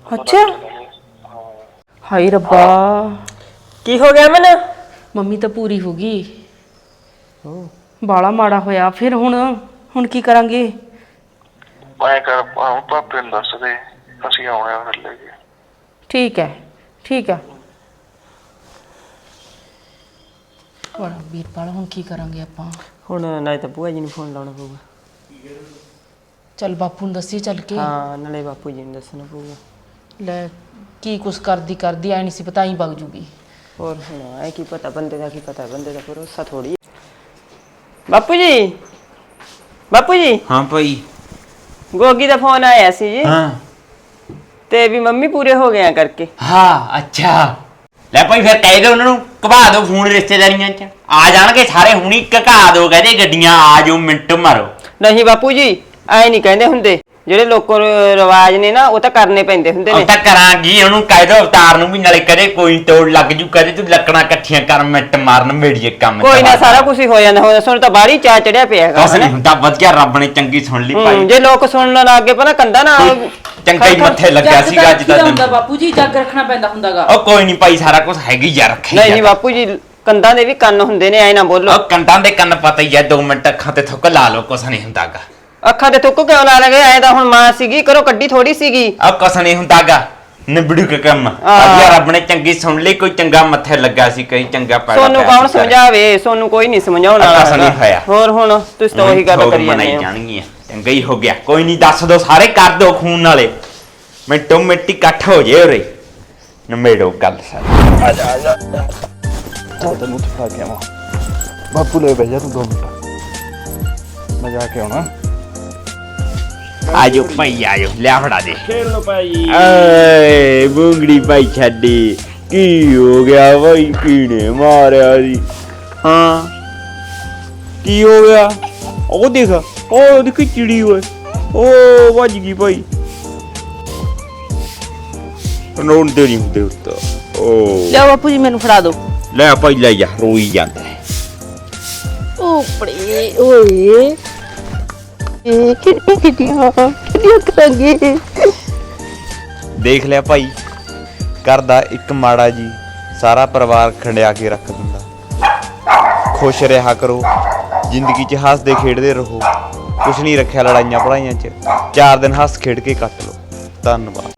ਅੱਛਾ। ਹਾਂ। ਹਾਈ ਰੱਬਾ। ਕੀ ਹੋ ਗਿਆ ਅਮਨ? ਮੰਮੀ ਤਾਂ ਪੂਰੀ ਹੋ ਗਈ। ਬਾਲਾ ਮਾੜਾ ਹੋਇਆ। ਫਿਰ ਹੁਣ ਹੁਣ ਕੀ ਕਰਾਂਗੇ? ਮੈਂ ਕਰ ਆਉਂ ਪਾਪੇ ਨੂੰ ਦੱਸ ਦੇ। ਅਸੀਂ ਆਉਣੇ ਆ ਫਿਰ ਲੈ ਕੇ ਠੀਕ ਹੈ ਠੀਕ ਹੈ। ਬੜਾ ਵੀਰਪਾਲ ਹੁਣ ਕੀ ਕਰਾਂਗੇ ਆਪਾਂ? ਹੁਣ ਨਾਲੇ ਤਾਂ ਭੂਆ ਜੀ ਨੂੰ ਫੋਨ ਲਾਉਣਾ ਪਊਗਾ। ਚੱਲ ਬਾਪੂ ਨੂੰ ਦੱਸੀ ਚੱਲ ਕੇ। ਹਾਂ ਨਾਲੇ ਬਾਪੂ ਜੀ ਨੂੰ ਦੱਸਣਾ ਪਊਗਾ। ਲੈ ਕੀ ਕੁਛ ਕਰਦੀ ਕਰਦੀ ਐ ਨਹੀਂ ਸੀ ਪਤਾ ਹੀ ਵਗ ਜੂਗੀ। ਹੋਰ ਹੁਣ ਐ ਕੀ ਪਤਾ ਬੰਦੇ ਦਾ ਕੀ ਪਤਾ ਬੰਦੇ ਦਾ ਭਰੋਸਾ ਥੋੜੀ ਬਾਪੂ ਜੀ ਬਾਪੂ ਜੀ। ਹਾਂ ਭਾਈ। ਗੋਗੀ ਦਾ ਫੋਨ ਆਇਆ ਸੀ ਜੀ। ਹਾਂ। ਤੇ ਵੀ ਮੰਮੀ ਪੂਰੇ ਹੋ ਗਏ ਆ ਕਰਕੇ। ਹਾਂ ਅੱਛਾ। ਲੈ ਭਾਈ ਫਿਰ ਕਹਿ ਦਿਓ ਉਹਨਾਂ ਨੂੰ ਘਬਾ ਦਿਓ ਫੋਨ ਰਿਸ਼ਤੇਦਾਰੀਆਂ 'ਚ। ਆ ਜਾਣਗੇ ਸਾਰੇ ਹੁਣੀ ਘਕਾ ਦਿਓ ਕਹਦੇ ਗੱਡੀਆਂ ਆ ਜਾਓ ਮਿੰਟ ਮਾਰੋ। ਨਹੀਂ ਬਾਪੂ ਜੀ ਐ ਨਹੀਂ ਕਹਿੰਦੇ ਹੁੰਦੇ। ਜਿਹੜੇ ਲੋਕੋ ਰਿਵਾਜ ਨੇ ਨਾ ਉਹ ਤਾਂ ਕਰਨੇ ਪੈਂਦੇ ਹੁੰਦੇ ਉਹ ਨੇ ਤਾਂ ਕਰਾਂਗੀ ਉਹਨੂੰ ਕਹਿ ਦੋ ਅਵਤਾਰ ਨੂੰ ਵੀ ਨਾਲੇ ਕਦੇ ਕੋਈ ਤੋੜ ਲੱਗ ਜੂ ਕਦੇ ਤੂੰ ਲੱਕੜਾਂ ਇਕੱਠੀਆਂ ਕਰ ਮਿੰਟ ਮਾਰਨ ਮੇੜੀਏ ਕੰਮ ਕੋਈ ਨਾ ਸਾਰਾ ਕੁਝ ਹੀ ਹੋ ਜਾਂਦਾ। ਹੁਣ ਸੁਣ ਤਾਂ ਬਾਹਲੀ ਚਾ ਚੜਿਆ ਪਿਆ ਹੈਗਾ ਕੁਛ ਨਹੀਂ ਹੁੰਦਾ ਵਧੀਆ ਰੱਬ ਨੇ ਚੰਗੀ ਸੁਣ ਲਈ ਭਾਈ। ਜੇ ਲੋਕ ਸੁਣਨ ਲੱਗ ਗਏ ਪਹਿਲਾਂ ਕੰਦਾ ਨਾ ਚੰਗਾ ਹੀ ਮੱਥੇ ਲੱਗਿਆ ਸੀਗਾ ਅੱਜ ਦਾ ਦਿਨ। ਬਾਪੂ ਜੀ ਜੱਗ ਰੱਖਣਾ ਪੈਂਦਾ ਹੁੰਦਾਗਾ। ਉਹ ਕੋਈ ਨਹੀਂ ਭਾਈ ਸਾਰਾ ਕੁਝ ਹੈਗੀ ਯਾਰ ਰੱਖੀ ਨਹੀਂ ਜਾ। ਬਾਪੂ ਜੀ ਕੰਦਾਂ ਦੇ ਵੀ ਕੰਨ ਹੁੰਦੇ ਨੇ ਐ ਨਾ ਬੋਲੋ। ਉਹ ਕੰਟਾਂ ਦੇ ਕੰਨ ਪਤਾ ਹੀ ਆ 2 ਮਿੰਟ ਅੱਖਾਂ ਤੇ ਥੁੱਕ ਲਾ ਲਓ ਕੁਛ ਨਹੀਂ ਹੁੰਦਾਗਾ। ਅੱਖਾਂ ਤੇ ਥੁੱਕ ਕਿਉਂ ਲਾ ਲਗੇ ਐ ਤਾਂ ਹੁਣ ਮਾਂ ਸੀਗੀ ਕਰੋ ਕੱਢੀ ਥੋੜੀ ਸੀਗੀ। ਕੁਛ ਨਹੀਂ ਹੁੰਦਾਗਾ ਨਿਬੜੂ ਕੇ ਕੰਮ। ਵਧੀਆ ਰੱਬ ਨੇ ਚੰਗੀ ਸੁਣ ਲਈ ਕੋਈ ਚੰਗਾ ਮੱਥੇ ਲੱਗਾ ਸੀ ਕਈ ਚੰਗਾ ਪੈੜਾ ਸੋਨੂੰ ਕੌਣ। ਸਮਝਾਵੇ? ਸੋਨੂੰ ਕੋਈ ਨਹੀਂ ਸਮਝਾਉਣ ਵਾਲਾ। ਹੋਇਆ। ਹੋਰ ਹੁਣ ਤੁਸੀਂ ਤਾਂ ਉਹੀ ਗੱਲ ਕਰੀ ਜਾਂਦੇ ਹੋ। ਜਾਣਗੀਆਂ। ਚੰਗਾ ਹੀ ਹੋ ਗਿਆ। ਕੋਈ ਨਹੀਂ ਦੱਸ ਦੋ ਸਾਰੇ ਕਰ ਦੋ ਖੂਨ ਨਾਲੇ। ਮਿੰਟੋ ਮਿੰਟੀ ਇਕੱਠ ਹੋ ਜੇ ਉਰੇ। ਨਮੇੜੋ ਗੱਲ ਸਾਰੀ। ਆ ਜਾ ਆ ਜਾ। ਤੈਨੂੰ ਉੱਠਾ ਕੇ ਆਵਾਂ। ਬਾਪੂ ਲੈ ਬਹਿ ਜਾ ਤੂੰ ਦੋ ਮਿੰਟ। ਮੈਂ ਜਾ ਕੇ ਆਉਣਾ। ਆਜੋ। ਭਾਈ ਆਜੋ। ਲਿਆ ਫੜਾ ਦੇ। ਖੇਡ ਲੋ ਭਾਈ। ਏ ਬੁੰਗੜੀ ਭਾਈ ਛੱਡੀ। ਕੀ ਹੋ ਗਿਆ ਭਾਈ? ਕੀਨੇ ਮਾਰਿਆ ਜੀ ਹਾਂ? ਕੀ ਹੋ ਗਿਆ? ਉਹ ਦੇਖ ਉਹ ਦੇਖ ਚਿੜੀ ਓਏ। ਉਹ ਵੱਜ ਗਈ ਭਾਈ। ਰੋਣ ਦੇ ਨਹੀਂ ਹੁੰਦੇ ਉੱਤਾ। ਉਹ ਲਿਆ ਬਾਪੂ ਜੀ ਮੈਨੂੰ ਫੜਾ ਦਿਓ। ਲੈ ਭਾਈ ਲੈ ਜਾ ਰੋਈ ਜਾਂਦਾ। ਹੈ। ਓਪੜੇ ਓਏ। ਇਹ ਕਿੱਡੀ ਕਿੱਡੀਆਂ ਕਰਾਂਗੇ ਦੇਖ ਲਿਆ ਭਾਈ, ਘਰ ਦਾ ਇੱਕ ਮਾੜਾ ਜੀ ਸਾਰਾ ਪਰਿਵਾਰ ਖੰਡਿਆ ਕੇ ਰੱਖ ਦਿੰਦਾ। ਖੁਸ਼ ਰਿਹਾ ਕਰੋ, ਜ਼ਿੰਦਗੀ 'ਚ ਹੱਸਦੇ ਖੇਡਦੇ ਰਹੋ। ਕੁਛ ਨਹੀਂ ਰੱਖਿਆ ਲੜਾਈਆਂ ਪੜਾਈਆਂ 'ਚ, ਚਾਰ ਦਿਨ ਹੱਸ ਖੇਡ ਕੇ ਕੱਟ ਲਓ। ਧੰਨਵਾਦ।